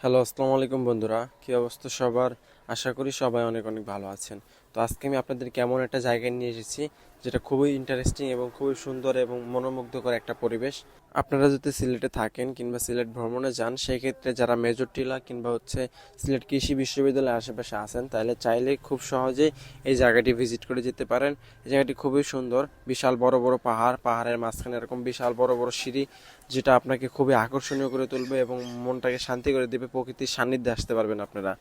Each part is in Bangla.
হ্যালো আসসালামু আলাইকুম বন্ধুরা। কী অবস্থা সবার? আশা করি সবাই অনেক অনেক ভালো আছেন। তো আজকে আমি আপনাদের কেমন একটা জায়গায় নিয়ে এসেছি, যেটা খুবই ইন্টারেস্টিং এবং খুবই সুন্দর এবং মনোমুগ্ধকর একটা পরিবেশ। আপনারা যদি সিলেটে থাকেন কিংবা সিলেট ভ্রমণে যান সেই ক্ষেত্রে যারা মেজর টিলা কিংবা হচ্ছে সিলেট কৃষি বিশ্ববিদ্যালয়ের আশেপাশে আছেন, তাহলে চাইলে খুব সহজেই এই জায়গাটি ভিজিট করে যেতে পারেন। এই জায়গাটি খুবই সুন্দর, বিশাল বড় বড় পাহাড়, পাহাড়ের মাঝখানে এরকম বিশাল বড় বড় সিঁড়ি, যেটা আপনাকে খুবই আকর্ষণীয় করে তুলবে এবং মনটাকে শান্তি করে দেবে, প্রকৃতির সান্নিধ্যে আসতে পারবেন আপনারা।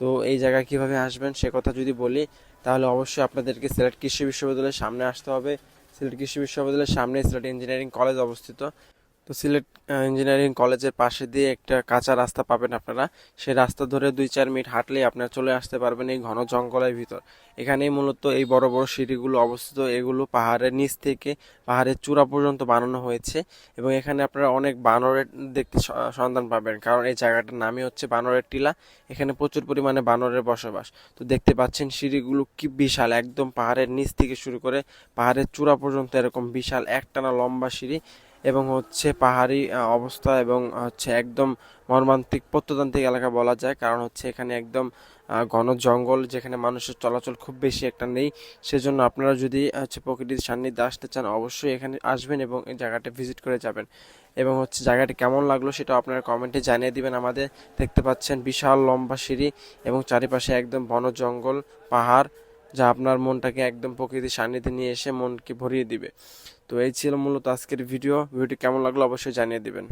তো এই জায়গায় কীভাবে আসবেন সে কথা যদি বলি, তাহলে অবশ্যই আপনাদেরকে সিলেট কৃষি বিশ্ববিদ্যালয়ের সামনে আসতে হবে। সিলেট কৃষি বিশ্ববিদ্যালয়ের সামনে সিলেট ইঞ্জিনিয়ারিং কলেজ অবস্থিত। তো সিলেট ইঞ্জিনিয়ারিং কলেজের পাশে দিয়ে একটা কাঁচা রাস্তা পাবেন আপনারা। সেই রাস্তা ধরে দুই চার মিনিট হাঁটলেই আপনারা চলে আসতে পারবেন এই ঘন জঙ্গলের ভিতর। এখানেই মূলত এই বড় বড় সিঁড়িগুলো অবস্থিত, এগুলো পাহাড়ের নিচ থেকে পাহাড়ের চূড়া পর্যন্ত বানানো হয়েছে এবং এখানে আপনারা অনেক বানরের দেখতে সন্ধান পাবেন। কারণ এই জায়গাটার নামই হচ্ছে বানরের টিলা। এখানে প্রচুর পরিমাণে বানরের বসবাস। তো দেখতে পাচ্ছেন সিঁড়িগুলো কি বিশাল, একদম পাহাড়ের নিচ থেকে শুরু করে পাহাড়ের চূড়া পর্যন্ত এরকম বিশাল একটানা লম্বা সিঁড়ি। এবং হচ্ছে পাহাড়ি অবস্থা এবং হচ্ছে একদম মর্মান্তিক প্রত্যতান্ত্রিক এলাকা বলা যায়। কারণ হচ্ছে এখানে একদম ঘন জঙ্গল যেখানে মানুষের চলাচল খুব বেশি একটা নেই। সেজন্য আপনারা যদি হচ্ছে প্রকৃতির সান্নিধ্যে আসতে চান, অবশ্যই এখানে আসবেন এবং এই জায়গাটা ভিজিট করে যাবেন। এবং হচ্ছে জায়গাটি কেমন লাগল সেটা আপনারা কমেন্টে জানিয়ে দিবেন আমাদের। দেখতে পাচ্ছেন বিশাল লম্বা সিঁড়ি এবং চারিপাশে একদম বন জঙ্গল, পাহাড়। যা আপনার মনটাকে একদম প্রকৃতির সান্নিধ্যে নিয়ে এসে মনকে ভরিয়ে দিবে। তো এই ছিল মূলত আজকের ভিডিও। ভিডিওটি কেমন লাগল অবশ্যই জানিয়ে দিবেন।